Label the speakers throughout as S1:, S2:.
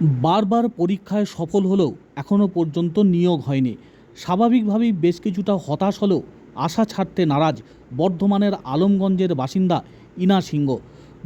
S1: বারবার পরীক্ষায় সফল হলেও এখনও পর্যন্ত নিয়োগ হয়নি। স্বাভাবিকভাবেই বেশ কিছুটা হতাশ হলেও আশা ছাড়তে নারাজ বর্ধমানের আলমগঞ্জের বাসিন্দা ইনা সিংহ।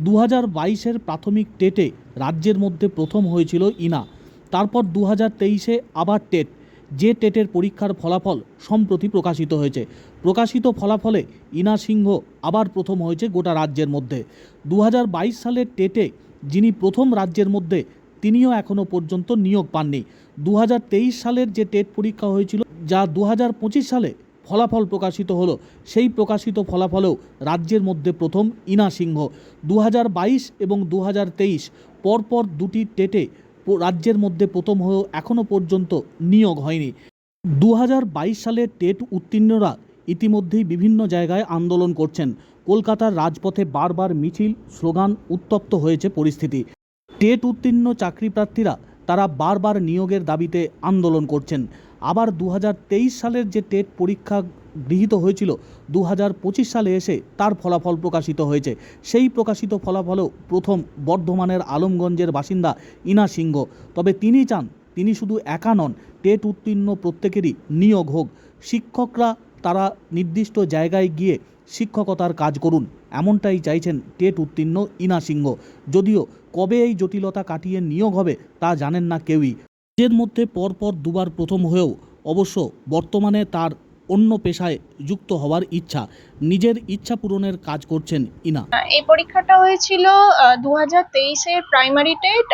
S1: দু হাজার বাইশের প্রাথমিক টেটে রাজ্যের মধ্যে প্রথম হয়েছিল ইনা। তারপর দু হাজার তেইশে আবার টেট। যে টেটের পরীক্ষার ফলাফল সম্প্রতি প্রকাশিত হয়েছে। প্রকাশিত ফলাফলে ইনা সিংহ আবার প্রথম হয়েছে গোটা রাজ্যের মধ্যে। দু হাজার বাইশ সালের টেটে যিনি প্রথম রাজ্যের মধ্যে তিনিও এখনও পর্যন্ত নিয়োগ পাননি। দু হাজার তেইশ সালের যে টেট পরীক্ষা হয়েছিল, যা দু হাজার পঁচিশ সালে ফলাফল প্রকাশিত হলো, সেই প্রকাশিত ফলাফলেও রাজ্যের মধ্যে প্রথম ইনা সিংহ। দু হাজার বাইশ এবং দু হাজার তেইশ পরপর দুটি টেটে রাজ্যের মধ্যে প্রথম হয়েও এখনও পর্যন্ত নিয়োগ হয়নি। দু সালের টেট উত্তীর্ণরা ইতিমধ্যেই বিভিন্ন জায়গায় আন্দোলন করছেন। কলকাতার রাজপথে বারবার মিছিল, স্লোগান উত্তপ্ত হয়েছে পরিস্থিতি। টেট উত্তীর্ণ চাকরি প্রার্থীরা তারা বারবার নিয়োগের দাবিতে আন্দোলন করছেন। আবার দু হাজার তেইশ সালের যে টেট পরীক্ষা গৃহীত হয়েছিল দু হাজার পঁচিশ সালে এসে তার ফলাফল প্রকাশিত হয়েছে। সেই প্রকাশিত ফলাফলেও প্রথম বর্ধমানের আলমগঞ্জের বাসিন্দা ইনা সিংহ। তবে তিনি চান, তিনি শুধু একা নন, টেট উত্তীর্ণ প্রত্যেকেরই নিয়োগ হোক। শিক্ষকরা তারা নির্দিষ্ট জায়গায় গিয়ে শিক্ষকতার কাজ করুন। এমনটাই চাইছেন টেট উত্তীর্ণ ইনা সিংহ। যদিও কবে এই জটিলতা কাটিয়ে নিয়োগ হবে তা জানেন না কেউই। এর মধ্যে পরপর দুবার প্রথম হয়েও অবশ্য বর্তমানে তার অন্য পেশায় যুক্ত হওয়ার ইচ্ছা। নিজের ইচ্ছা পূরণের কাজ করছেন ইনা।
S2: এই পরীক্ষাটা হয়েছিল দু হাজার তেইশের প্রাইমারি টেট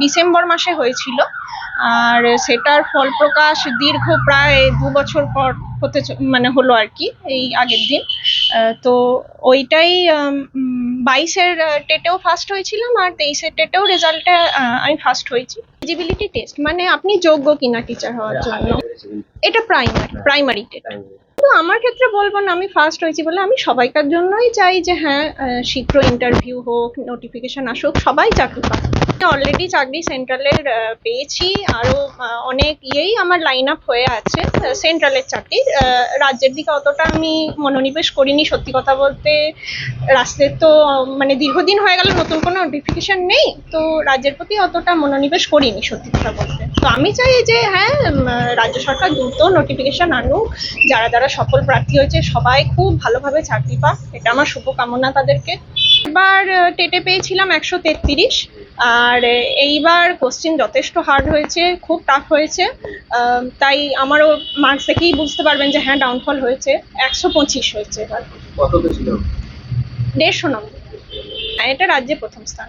S2: ডিসেম্বর মাসে হয়েছিল। আর সেটার ফল প্রকাশ দীর্ঘ প্রায় দু বছর পর হতে মানে হলো আর কি, এই আগের দিন। তো ওইটাই বাইশের টেটেও ফার্স্ট হয়েছিলাম আর তেইশের টেটেও রেজাল্টে আমি ফার্স্ট হয়েছি। এলিজিবিলিটি টেস্ট মানে আপনি যোগ্য কিনা টিচার হওয়ার জন্য। এটা প্রাইমারি প্রাইমারি টেট। আমার ক্ষেত্রে বলব না, আমি ফার্স্ট হয়েছি বলে আমি সবাইকার জন্যই চাই যে হ্যাঁ শীঘ্র ইন্টারভিউ হোক নোটিফিকেশন আসুক, সবাই চাকরি পাক। অলরেডি চাকরি সেন্ট্রালের পেয়েছি আরও অনেক ইয়েই আমার লাইন আপ হয়ে আছে সেন্ট্রালের চাকরি। রাজ্যের দিকে অতটা আমি মনোনিবেশ করিনি, সত্যি কথা বলতে, রাস্তায় তো মানে দীর্ঘদিন হয়ে গেল, নতুন কোনো নোটিফিকেশন নেই, তো রাজ্যের প্রতি অতটা মনোনিবেশ করিনি, সত্যি কথা বলতে। তো আমি চাই যে হ্যাঁ রাজ্য সরকার দ্রুত নোটিফিকেশন আনুক, যারা যারা সফল প্রার্থী হয়েছে। সবাই খুব ভালোভাবে চাকরি পাক। এটা আমার শুভকামনা তাদেরকে। এবার টেটে পেয়েছিলাম একশো তেত্রিশ। আর এইবার কোশ্চেন যথেষ্ট হার্ড হয়েছে খুব টাফ হয়েছে। তাই আমারও মার্কস দেখেই বুঝতে পারবেন যে হ্যাঁ ডাউনফল হয়েছে। একশো পঁচিশ হয়েছে এবার। দেড়শো নম্বর। হ্যাঁ, এটা রাজ্যে প্রথম স্থান